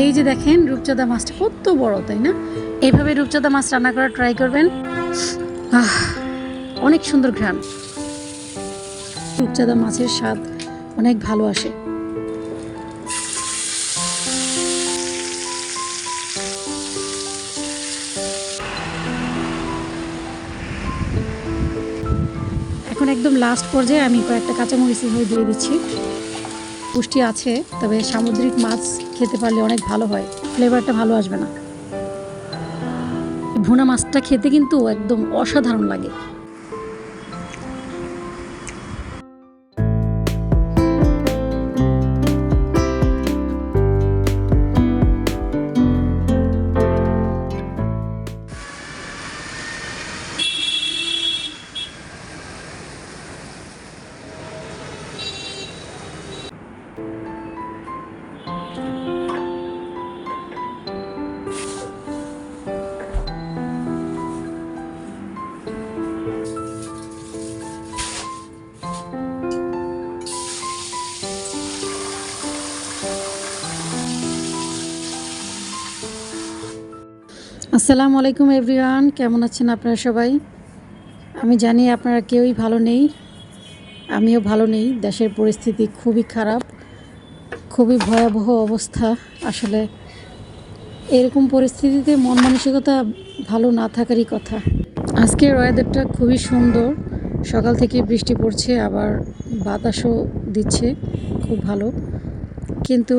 এই যে দেখেন, রূপচাঁদা মাছটা কত বড়, তাই না? এইভাবে রূপচাঁদা মাছ রান্না করার ট্রাই করবেন অনেক সুন্দর ঘ্রাণ। রূপচাঁদা মাছের স্বাদ অনেক ভালো আসে। এখন একদম লাস্ট পর্যায়ে আমি কয়েকটা কাঁচামরিচ হয়ে দিয়ে দিচ্ছি। পুষ্টি আছে, তবে সামুদ্রিক মাছ খেতে পারলে অনেক ভালো হয়। ফ্লেভারটা ভালো আসবে না। ভুনা মাছটা খেতে কিন্তু একদম অসাধারণ লাগে। আসসালামু আলাইকুম এভরিওয়ান, কেমন আছেন আপনারা সবাই? আমি জানি আপনারা কেউই ভালো নেই, আমিও ভালো নেই, দেশের পরিস্থিতি খুবই খারাপ, খুবই ভয়াবহ অবস্থা। আসলে এরকম পরিস্থিতিতে মন মানসিকতা ভালো না থাকারই কথা। আজকের ওয়েদারটা খুবই সুন্দর, সকাল থেকে বৃষ্টি পড়ছে, আবার বাতাসও দিচ্ছে, খুব ভালো। কিন্তু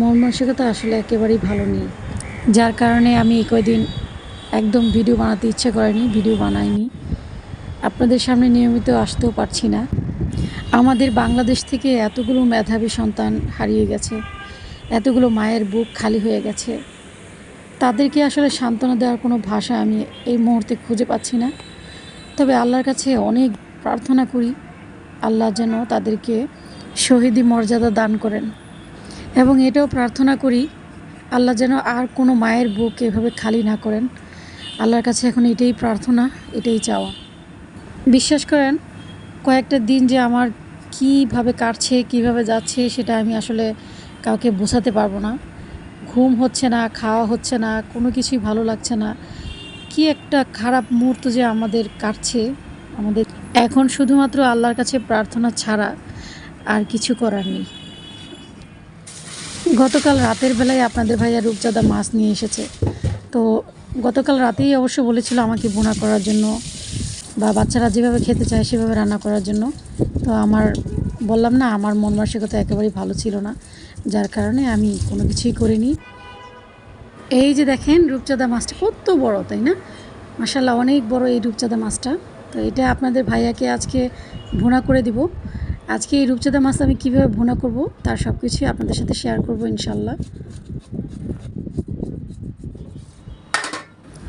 মন মানসিকতা আসলে একেবারেই ভালো নেই। যার কারণে আমি কয়দিন একদম ভিডিও বানাতে ইচ্ছে করেনি, ভিডিও বানাইনি। আপনাদের সামনে নিয়মিত আসতেও পারছি না। আমাদের বাংলাদেশ থেকে এতগুলো মেধাবী সন্তান হারিয়ে গেছে, এতগুলো মায়ের বুক খালি হয়ে গেছে। তাদেরকে আসলে সান্ত্বনা দেওয়ার কোনো ভাষা আমি এই মুহূর্তে খুঁজে পাচ্ছি না। তবে আল্লাহর কাছে অনেক প্রার্থনা করি, আল্লাহ যেন তাদেরকে শহীদি মর্যাদা দান করেন। এবং এটাও প্রার্থনা করি আল্লাহ যেন আর কোনো মায়ের বুক এভাবে খালি না করেন। আল্লাহর কাছে এখন এটাই প্রার্থনা, এটাই চাওয়া। বিশ্বাস করেন, কয়েকটা দিন যে আমার কীভাবে কাটছে, কীভাবে যাচ্ছে, সেটা আমি আসলে কাউকে বোঝাতে পারব না। ঘুম হচ্ছে না, খাওয়া হচ্ছে না, কোনো কিছুই ভালো লাগছে না। কি একটা খারাপ মুহূর্ত যে আমাদের কাটছে, আমাদের এখন শুধুমাত্র আল্লাহর কাছে প্রার্থনা ছাড়া আর কিছু করার নেই। গতকাল রাতের বেলায় আপনাদের ভাইয়া রূপচাঁদা মাছ নিয়ে এসেছে। তো গতকাল রাতেই অবশ্য বলেছিল আমাকে বোনা করার জন্য বা বাচ্চারা যেভাবে খেতে চায় সেভাবে রান্না করার জন্য। তো আমার, বললাম না, আমার মন মানসিকতা একেবারেই ভালো ছিল না। যার কারণে আমি কোনো কিছুই করিনি। এই যে দেখেন রূপচাঁদা মাছটা কত বড়, তাই না? মাসাল্লাহ অনেক বড় এই রূপচাঁদা মাছটা। তো এটা আপনাদের ভাইয়াকে আজকে ভুনা করে দিব। আজকে এই রূপচাঁদা মাছ আমি কীভাবে ভুনা করব, তার সব কিছুই আপনাদের সাথে শেয়ার করব ইনশাল্লাহ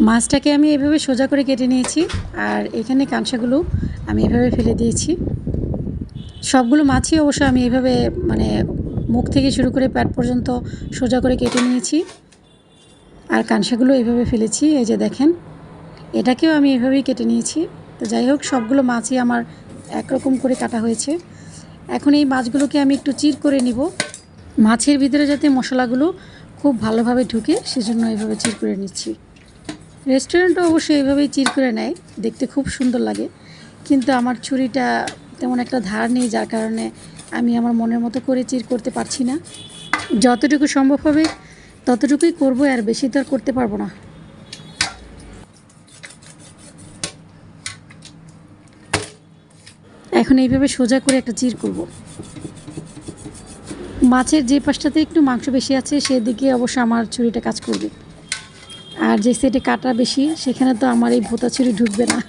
মাছটাকে আমি এভাবে সোজা করে কেটে নিয়েছি, আর এখানে কাঁসাগুলো আমি এভাবে ফেলে দিয়েছি। সবগুলো মাছই অবশ্য আমি এভাবে মানে মুখ থেকে শুরু করে প্যাট পর্যন্ত সোজা করে কেটে নিয়েছি, আর কাঁসাগুলো এভাবে ফেলেছি, এই যে দেখেন। এটাকেও আমি এভাবেই কেটে নিয়েছি। তো যাই হোক, সবগুলো মাছই আমার একরকম করে কাটা হয়েছে। এখন এই মাছগুলোকে আমি একটু চির করে নিব। মাছের ভিতরে যাতে মশলাগুলো খুব ভালোভাবে ঢুকে, সেজন্য এইভাবে চির করে নিচ্ছি। রেস্টুরেন্টও অবশ্যই এইভাবেই চির করে নেয়, দেখতে খুব সুন্দর লাগে। কিন্তু আমার ছুরিটা তেমন একটা ধার নেই, যার কারণে আমি আমার মনের মতো করে চির করতে পারছি না। যতটুকু সম্ভব হবে, ততটুকুই করব, আর বেশি তো আর করতে পারব না। এখন এইভাবে সোজা করে একটা চির করব। মাছের যে পাশটাতে একটু মাংস বেশি আছে, সেদিকে অবশ্য আমার ছুরিটা কাজ করবে। আর যে সেটে কাটা বেশি, সেখানে তো আমার এই ভোতা ছুরি ঢুকবে না।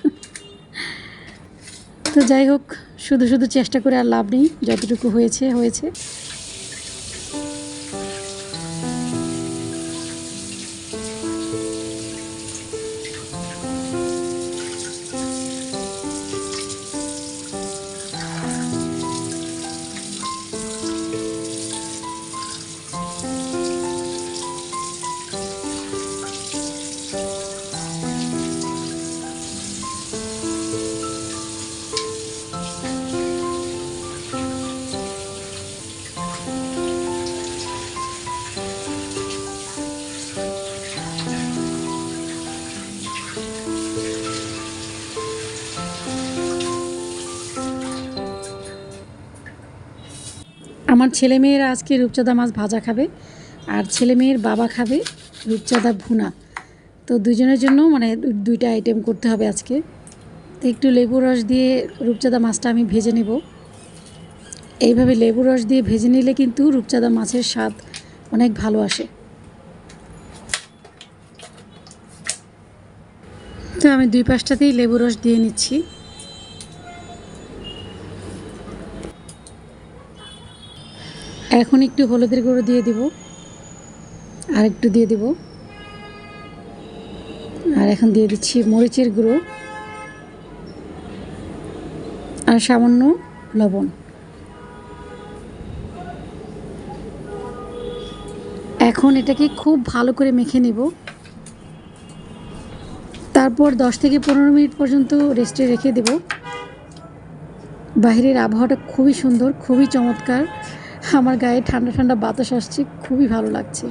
তো যাই হোক, শুধু শুধু চেষ্টা করে আর লাভ নেই, যতটুকু হয়েছে হয়েছে। আমার ছেলে মেয়েরা আজকে রূপচাঁদা মাছ ভাজা খাবে আর ছেলে মেয়ের বাবা খাবে রূপচাঁদা ভুনা। তো দুজনের জন্য মানে দুইটা আইটেম করতে হবে আজকে। তো একটু লেবু রস দিয়ে রূপচাঁদা মাছটা আমি ভেজে নেব। এইভাবে লেবু রস দিয়ে ভেজে নিলে কিন্তু রূপচাঁদা মাছের স্বাদ অনেক ভালো আসে। তো আমি দুই পাশটাতেই লেবু রস দিয়ে নিচ্ছি। এখন একটু হলুদের গুঁড়ো দিয়ে দিব। আর একটু দিয়ে দিব। আর এখন দিয়ে দিচ্ছি মরিচের গুঁড়ো। আর সামান্য লবণ। এখন এটাকে খুব ভালো করে মেখে নিব। তারপর দশ থেকে পনেরো মিনিট পর্যন্ত রেস্টে রেখে দেব। বাইরের আবহাওয়াটা খুবই সুন্দর, খুবই চমৎকার। আমার গায়ে ঠান্ডা ঠান্ডা বাতাস আসছে খুবই ভালো লাগছে।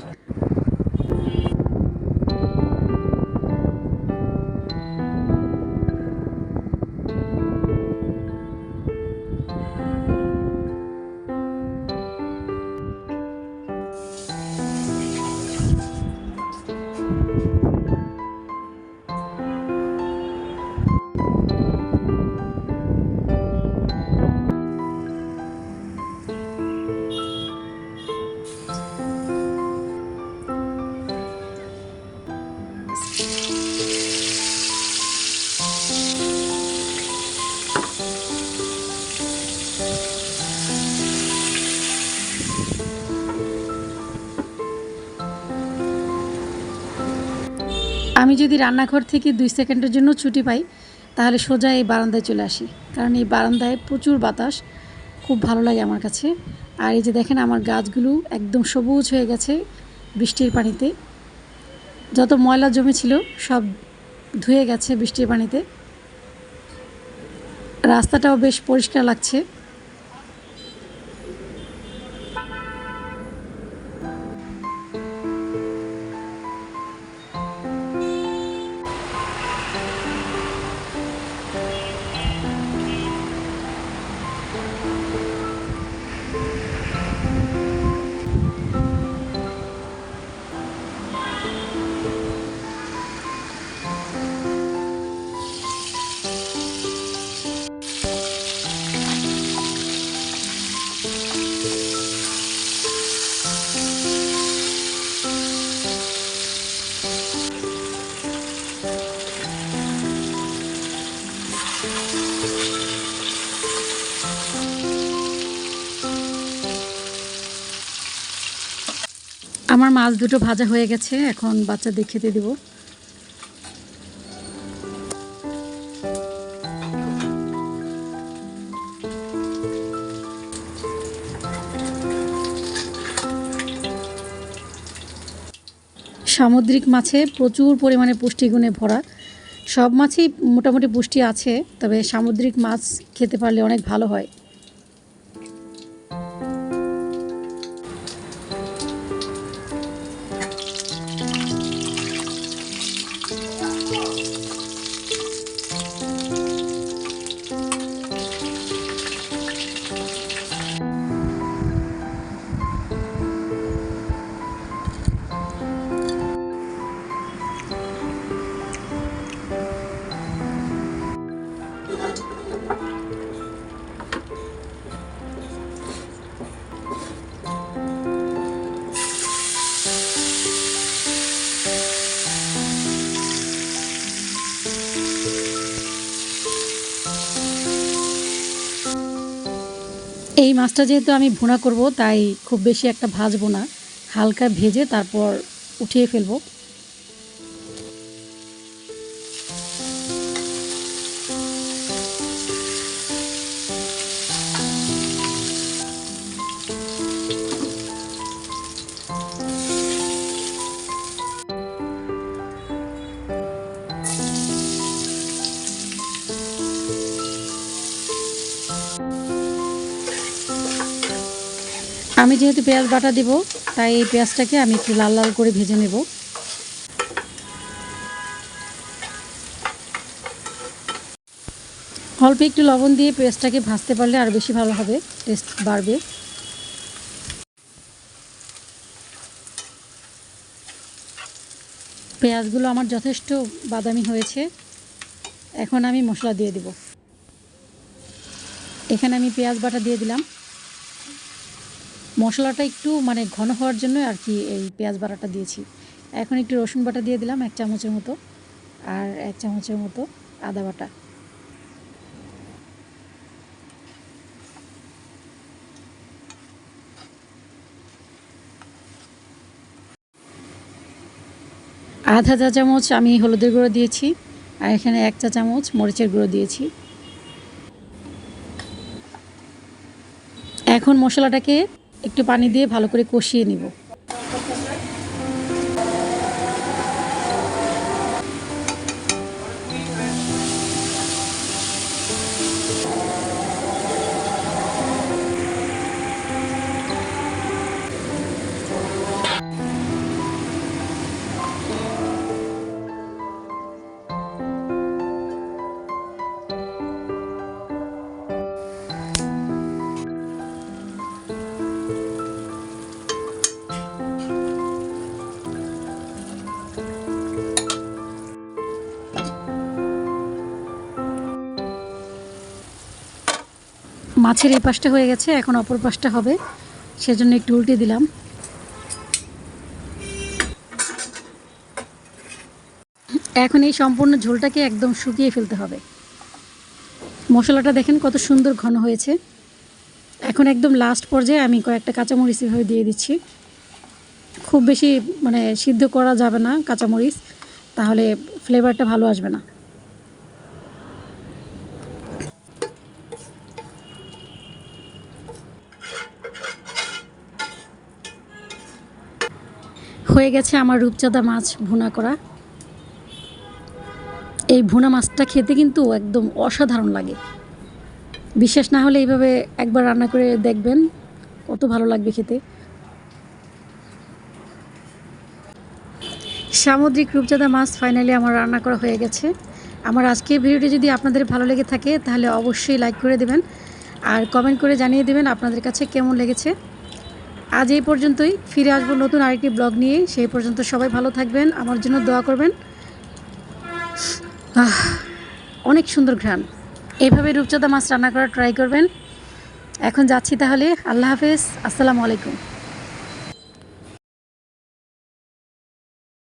আমি যদি রান্নাঘর থেকে দুই সেকেন্ডের জন্য ছুটি পাই, তাহলে সোজা এই বারান্দায় চলে আসি। কারণ এই বারান্দায় প্রচুর বাতাস, খুব ভালো লাগে আমার কাছে। আর এই যে দেখেন, আমার গাছগুলো একদম সবুজ হয়ে গেছে বৃষ্টির পানিতে। যত ময়লা জমেছিল, সব ধুয়ে গেছে বৃষ্টির পানিতে। রাস্তাটাও বেশ পরিষ্কার লাগছে। আমার মাছ দুটো ভাজা হয়ে গেছে, এখন বাচ্চাদের খেতে দেবো। সামুদ্রিক মাছে প্রচুর পরিমাণে পুষ্টিগুণে ভরা। সব মাছেই মোটামুটি পুষ্টি আছে, তবে সামুদ্রিক মাছ খেতে পারলে অনেক ভালো হয়। এই মাছটা যেহেতু আমি ভুনা করব, তাই খুব বেশি একটা ভাজবো না। হালকা ভেজে তারপর উঠিয়ে ফেলব। আমি যেহেতু পেঁয়াজ বাটা দিব, তাই এই পেঁয়াজটাকে আমি একটু লাল লাল করে ভেজে নেব। অল্প একটু লবণ দিয়ে পেঁয়াজটাকে ভাজতে পারলে আর বেশি ভালো হবে, টেস্ট বাড়বে। পেঁয়াজগুলো আমার যথেষ্ট বাদামি হয়েছে, এখন আমি মশলা দিয়ে দেব। এখানে আমি পেঁয়াজ বাটা দিয়ে দিলাম। মশলাটা একটু মানে ঘন হওয়ার জন্য আর কি এই পেঁয়াজ বাটাটা দিয়েছি। এখন একটু রসুন বাটা দিয়ে দিলাম এক চামচের মতো আর এক চামচের মতো আদা বাটা। আধা চা চামচ আমি হলুদের গুঁড়ো দিয়েছি আর এখানে এক চা চামচ মরিচের গুঁড়ো দিয়েছি। এখন মশলাটাকে একটু পানি দিয়ে ভালো করে কষিয়ে নিব। মাছের এই পাশটা হয়ে গেছে, এখন অপর পাশটা হবে। সেজন্য একটু উল্টে দিলাম। এখন এই সম্পূর্ণ ঝোলটাকে একদম শুকিয়ে ফেলতে হবে। মশলাটা দেখেন কত সুন্দর ঘন হয়েছে। এখন একদম লাস্ট পর্যায়ে আমি কয়েকটা কাঁচামরিচ এভাবে দিয়ে দিচ্ছি। খুব বেশি মানে সিদ্ধ করা যাবে না কাঁচামরিচ, তাহলে ফ্লেভারটা ভালো আসবে না। হয়ে গেছে আমার রূপচাঁদা মাছ ভুনা করা। এই ভুনা মাছটা খেতে কিন্তু একদম অসাধারণ লাগে। বিশ্বাস না হলে এইভাবে একবার রান্না করে দেখবেন, কত ভালো লাগবে খেতে। সামুদ্রিক রূপচাঁদা মাছ ফাইনালি আমার রান্না করা হয়ে গেছে। আমার আজকের ভিডিওটি যদি আপনাদের ভালো লেগে থাকে, তাহলে অবশ্যই লাইক করে দেবেন। আর কমেন্ট করে জানিয়ে দেবেন আপনাদের কাছে কেমন লেগেছে। আজ এই পর্যন্তই। ফিরে আসব নতুন আরেকটি ব্লগ নিয়ে। সেই পর্যন্ত সবাই ভালো থাকবেন, আমার জন্য দোয়া করবেন। অনেক সুন্দর ঘ্রাণ। এইভাবে রূপচাঁদা মাছ রান্না করার ট্রাই করবেন। এখন যাচ্ছি তাহলে। আল্লাহ হাফেজ। আসসালামু আলাইকুম।